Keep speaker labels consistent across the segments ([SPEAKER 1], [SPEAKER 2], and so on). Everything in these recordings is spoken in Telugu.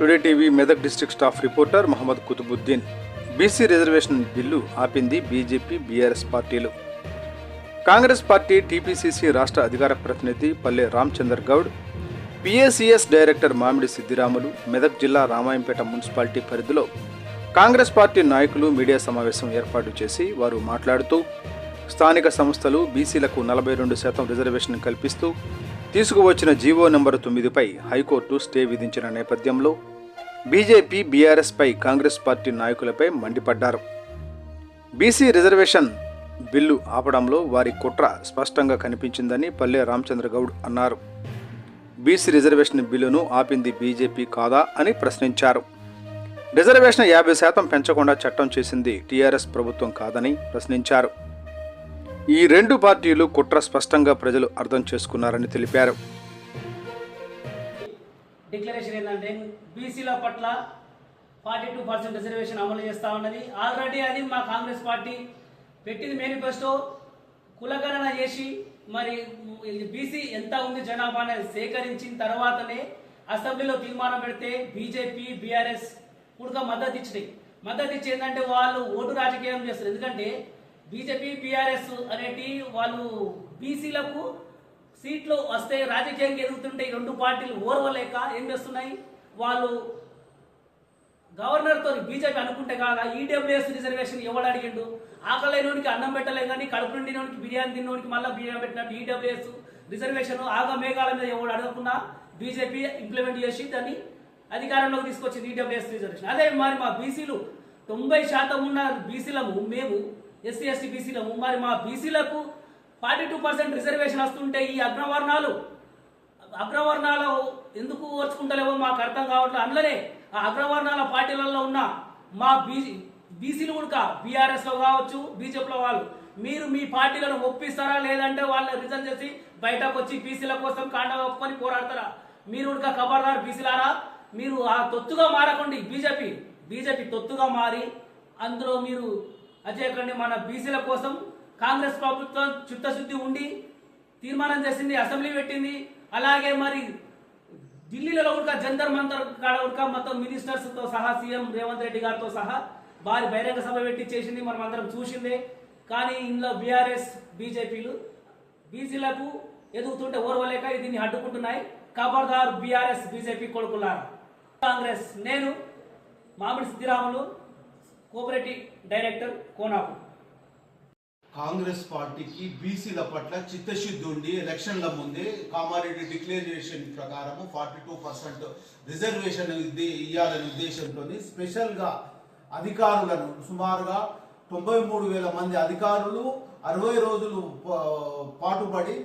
[SPEAKER 1] Today TV Medak district staff reporter Mohammed Qutubuddin BC reservation bill ఆపింది బీజేపీ బీఆర్ఎస్ పార్టీలు. కాంగ్రెస్ పార్టీ టీపీసీసీ రాష్ట్ర అధికార ప్రతినిధి పల్లె రామచందర్ గౌడ్ పిఏసీఎస్ డైరెక్టర్ మామిడి సిద్దిరాములు మెదక్ జిల్లా రామాయంపేట మున్సిపాలిటీ పరిధిలో కాంగ్రెస్ పార్టీ నాయకులు మీడియా సమావేశం ఏర్పాటు చేసి వారు మాట్లాడుతూ స్థానిక సంస్థలు బీసీలకు నలభై రెండు శాతం రిజర్వేషన్ కల్పిస్తూ తీసుకువచ్చిన జీవో నెంబరు తొమ్మిదిపై హైకోర్టు స్టే విధించిన నేపథ్యంలో బీజేపీ బీఆర్ఎస్పై కాంగ్రెస్ పార్టీ నాయకులపై మండిపడ్డారు. బీసీ రిజర్వేషన్ బిల్లు ఆపడంలో వారి కుట్ర స్పష్టంగా కనిపించిందని పల్లె రామచంద్ర గౌడ్ అన్నారు. బీసీ రిజర్వేషన్ బిల్లును ఆపింది బీజేపీ కాదా అని ప్రశ్నించారు. రిజర్వేషన్ యాభై శాతం పెంచకుండా చట్టం చేసింది టీఆర్ఎస్ ప్రభుత్వం కాదని ప్రశ్నించారు. ఈ రెండు పార్టీలు కుట్ర స్పష్టంగా ప్రజలు అర్థం చేసుకున్నారని తెలిపారు.
[SPEAKER 2] డిక్లరేషన్ ఏంటంటే బీసీల పట్ల ఫార్టీ టూ పర్సెంట్ రిజర్వేషన్ అమలు చేస్తా ఉన్నది. ఆల్రెడీ అది మా కాంగ్రెస్ పార్టీ పెట్టింది మేనిఫెస్టో కులగణన చేసి మరి బీసీ ఎంత ఉంది జనాభా అనేది సేకరించిన తర్వాతనే అసెంబ్లీలో తీర్మానం పెడితే బీజేపీ బీఆర్ఎస్ కూడా మద్దతు ఇచ్చినాయి. మద్దతు ఇచ్చి ఏంటంటే వాళ్ళు ఓటు రాజకీయం చేస్తారు. ఎందుకంటే బీజేపీ బీఆర్ఎస్ అనేటి వాళ్ళు బీసీలకు సీట్లు వస్తే రాజకీయంగా ఎదుగుతుంటే ఈ రెండు పార్టీలు ఓర్వలేక ఏం చేస్తున్నాయి? వాళ్ళు గవర్నర్తో బీజేపీ అనుకుంటే కాదా? ఈడబ్ల్యూఎస్ రిజర్వేషన్ ఎవడు అడిగిండు? ఆకలేనోనికి అన్నం పెట్టలేదు కానీ కడుపు నిండినోనికి బిర్యానీ తిన్నోనికి మళ్ళీ బిర్యానీ పెట్టినట్టు ఈడబ్ల్యూఎస్ రిజర్వేషన్ ఆగ మేఘాల మీద ఎవడు అడగకుండా బీజేపీ ఇంప్లిమెంట్ చేసి దాన్ని అధికారంలోకి తీసుకొచ్చింది ఈడబ్ల్యూఎస్ రిజర్వేషన్. అదే మరి మా బీసీలు తొంభై శాతం ఉన్న బీసీలము మేము ఎస్సీ ఎస్టీ బీసీలము మరి మా బీసీలకు ఫార్టీ టూ పర్సెంట్ రిజర్వేషన్ వస్తుంటే ఈ అగ్రవర్ణాలు అగ్రవర్ణాలు ఎందుకు ఓర్చుకుంటలేవో మాకు అర్థం కావట్లేదు. అందులోనే ఆ అగ్రవర్ణాల పార్టీలలో ఉన్న మా బీసీ బీసీలు కూడా బీఆర్ఎస్లో కావచ్చు బీజేపీలో వాళ్ళు. మీరు మీ పార్టీలను ఒప్పిస్తారా లేదంటే వాళ్ళు రిజైన్ చేసి బయటకు వచ్చి బీసీల కోసం కాండ ఒప్పుకొని పోరాడతారా? మీరు ఉడక ఖబర్దార్ బీసీలారా? మీరు ఆ తొత్తుగా మారకండి బీజేపీ. బీజేపీ తొత్తుగా మారి అందులో మీరు అజయకండి. మన బీసీల కోసం కాంగ్రెస్ ప్రభుత్వం చిత్తశుద్ధి ఉండి తీర్మానం చేసింది అసెంబ్లీ పెట్టింది. అలాగే మరి ఢిల్లీలో కూడా జంతర్ మంతర్ కాడ కూడా మొత్తం మినిస్టర్స్తో సహా సీఎం రేవంత్ రెడ్డి గారితో సహా భారీ బహిరంగ సభ పెట్టి చేసింది మనం అందరం చూసిందే. కానీ ఇందులో బీఆర్ఎస్ బీజేపీలు బీసీలకు ఎదుగుతుంటే ఓర్వలేక దీన్ని అడ్డుకుంటున్నాయి. ఖబర్దార్ బీఆర్ఎస్ బీజేపీ కొడుకులారా. కాంగ్రెస్ నేను మామిడి సిద్ధిరాములు కోఆపరేటివ్ డైరెక్టర్ కోనాపు.
[SPEAKER 3] కాంగ్రెస్ పార్టీకి బీసీల పట్ల చిత్తశుద్ధి ఉండి ఎలక్షన్ల ముందే కామారెడ్డి డిక్లరేషన్ ప్రకారం ఫార్టీ టూ పర్సెంట్ రిజర్వేషన్ ఇది ఇవ్వాలనే ఉద్దేశంతో స్పెషల్గా అధికారులను సుమారుగా తొంభై మూడు వేల మంది అధికారులు అరవై రోజులు పాటుపడి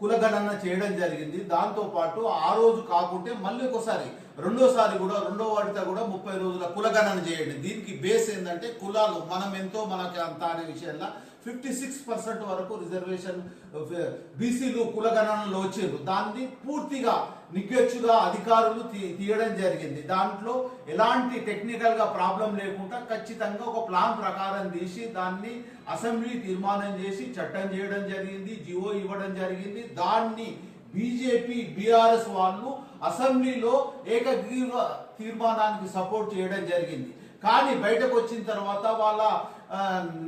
[SPEAKER 3] కులగణన చేయడం జరిగింది. దాంతో పాటు ఆ రోజు కాకుంటే మళ్ళీ ఒకసారి రెండోసారి కూడా రెండో వాటితో కూడా ముప్పై రోజుల కులగణన చేయండి. దీనికి బేస్ ఏంటంటే కులాలు మనం ఎంతో మనకి అంత అనే విషయంలో ఫిఫ్టీ సిక్స్ పర్సెంట్ వరకు రిజర్వేషన్ uh, బీసీలు కులగణనలో వచ్చారు. దాన్ని పూర్తిగా నిగ్గచ్చుగా అధికారులు తీ- తీయడం జరిగింది. దాంట్లో ఎలాంటి టెక్నికల్గా ప్రాబ్లం లేకుండా ఖచ్చితంగా ఒక ప్లాన్ ప్రకారం తీసి దాన్ని అసెంబ్లీ తీర్మానం చేసి చట్టం చేయడం జరిగింది జీవో ఇవ్వడం జరిగింది. దాన్ని బీజేపీ బీఆర్ఎస్ వాళ్ళు అసెంబ్లీలో ఏకగ్రీవ తీర్మానానికి సపోర్ట్ చేయడం జరిగింది. కానీ బయటకు వచ్చిన తర్వాత వాళ్ళ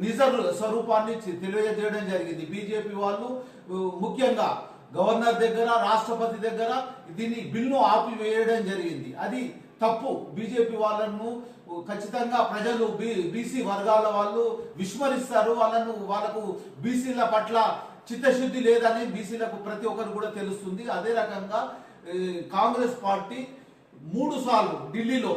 [SPEAKER 3] నిజ స్వరూపాన్ని తెలియజేయడం జరిగింది. బీజేపీ వాళ్ళు ముఖ్యంగా గవర్నర్ దగ్గర రాష్ట్రపతి దగ్గర దీన్ని బిల్లు ఆపివేయడం జరిగింది. అది తప్పు. బీజేపీ వాళ్ళను ఖచ్చితంగా ప్రజలు బీ బీసీ వర్గాల వాళ్ళు విస్మరిస్తారు. వాళ్ళను వాళ్ళకు బీసీల పట్ల చిత్తశుద్ధి లేదని బీసీలకు ప్రతి ఒక్కరు కూడా తెలుస్తుంది. అదే రకంగా కాంగ్రెస్ పార్టీ మూడు సార్లు ఢిల్లీలో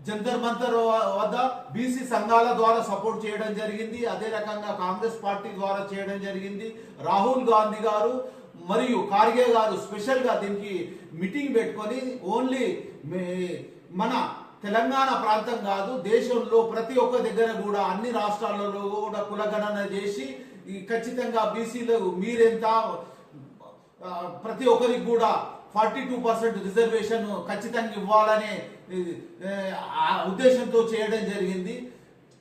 [SPEAKER 3] జంతర్ మంతర్ వద్ద బీసీ సంఘాల ద్వారా సపోర్ట్ చేయడం జరిగింది. అదే రకంగా కాంగ్రెస్ పార్టీ ద్వారా చేయడం జరిగింది. రాహుల్ గాంధీ గారు మరియు ఖార్గే గారు స్పెషల్గా దీనికి మీటింగ్ పెట్టుకొని ఓన్లీ మే- మన తెలంగాణ ప్రాంతం కాదు దేశంలో ప్రతి ఒక్క దగ్గర కూడా అన్ని రాష్ట్రాలలో కూడా కులగణన చేసి ఈ ఖచ్చితంగా బీసీలు మీరెంత ప్రతి ఒక్కరికి కూడా ఫార్టీ టూ పర్సెంట్ రిజర్వేషన్ ఖచ్చితంగా ఇవ్వాలనే ఉద్దేశంతో చేయడం జరిగింది.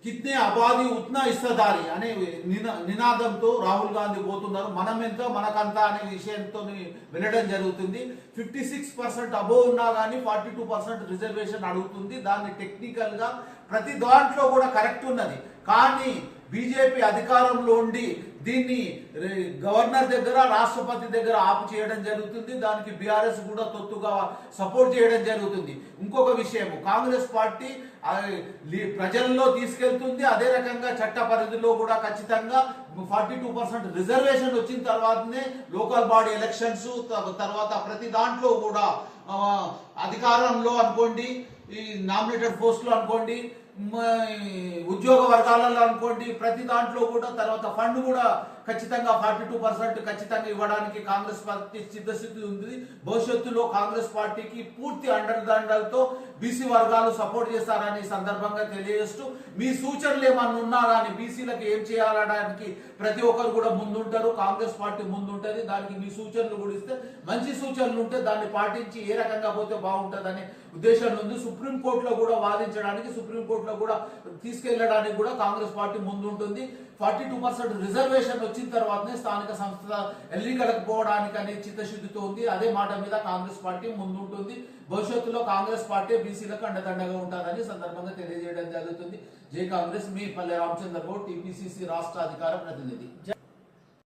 [SPEAKER 3] కిత్నే అబాది ఉత్నా ఇస్తదారి అనే నినా నినాదంతో రాహుల్ గాంధీ పోతున్నారు. మనం ఎంత మనకంతా అనే విషయంతో వినడం జరుగుతుంది. ఫిఫ్టీ సిక్స్ పర్సెంట్ అబోవ్ ఉన్నా కానీ ఫార్టీ టూ పర్సెంట్ రిజర్వేషన్ అడుగుతుంది. దాన్ని టెక్నికల్గా ప్రతి దాంట్లో కూడా కరెక్ట్ ఉన్నది. కానీ బీజేపీ అధికారంలో ఉండి దీన్ని గవర్నర్ దగ్గర రాష్ట్రపతి దగ్గర ఆపు చేయడం జరుగుతుంది. దానికి బీఆర్ఎస్ కూడా తొత్తుగా సపోర్ట్ చేయడం జరుగుతుంది. ఇంకొక విషయం కాంగ్రెస్ పార్టీ లీ- ప్రజల్లో తీసుకెళ్తుంది. అదే రకంగా చట్ట పరిధిలో కూడా ఖచ్చితంగా ఫార్టీ టూ పర్సెంట్ రిజర్వేషన్ వచ్చిన తర్వాతనే లోకల్ బాడీ ఎలక్షన్స్ తర్వాత ప్రతి దాంట్లో కూడా అధికారంలో అనుకోండి ఈ నామినేటెడ్ పోస్టులు అనుకోండి ఉద్యోగ వర్గాలలో అనుకోండి ప్రతి దాంట్లో కూడా తర్వాత ఫండ్ కూడా ఖచ్చితంగా ఫార్టీ టూ పర్సెంట్ ఖచ్చితంగా ఇవ్వడానికి కాంగ్రెస్ పార్టీ సిద్ధస్థితి ఉంది. భవిష్యత్తులో కాంగ్రెస్ పార్టీకి పూర్తి అండదండలతో బీసీ వర్గాలు సపోర్ట్ చేస్తారని సందర్భంగా తెలియజేస్తూ మీ సూచనలు ఏమన్నా ఉన్నా అని బీసీలకు ఏం చేయాలడానికి ప్రతి ఒక్కరు కూడా ముందుంటారు కాంగ్రెస్ పార్టీ ముందుంటది. దానికి మీ సూచనలు కూడా ఇస్తే మంచి సూచనలు ఉంటే దాన్ని పాటించి ఏ రకంగా పోతే బాగుంటుందనే ఉద్దేశం ఉంది. సుప్రీంకోర్టులో కూడా వాదించడానికి సుప్రీం కోర్టులో కూడా తీసుకెళ్ళడానికి కూడా కాంగ్రెస్ పార్టీ ముందుంటుంది. ఫార్టీ టూ పర్సెంట్ రిజర్వేషన్ వచ్చిన తర్వాతనే స్థానిక సంస్థ ఎన్నికలకు పోవడానికి అనే చిత్తశుద్ధితో ఉంది. అదే మాట మీద కాంగ్రెస్ పార్టీ ముందుంటుంది. భవిష్యత్తులో కాంగ్రెస్ పార్టీ బీసీలకు అండదండగా ఉంటుందని సందర్భంగా తెలియజేయడం జరుగుతుంది. జై కాంగ్రెస్ మీ పల్లె రామచంద్ర టీపీసీసీ రాష్ట్ర అధికార ప్రతినిధి.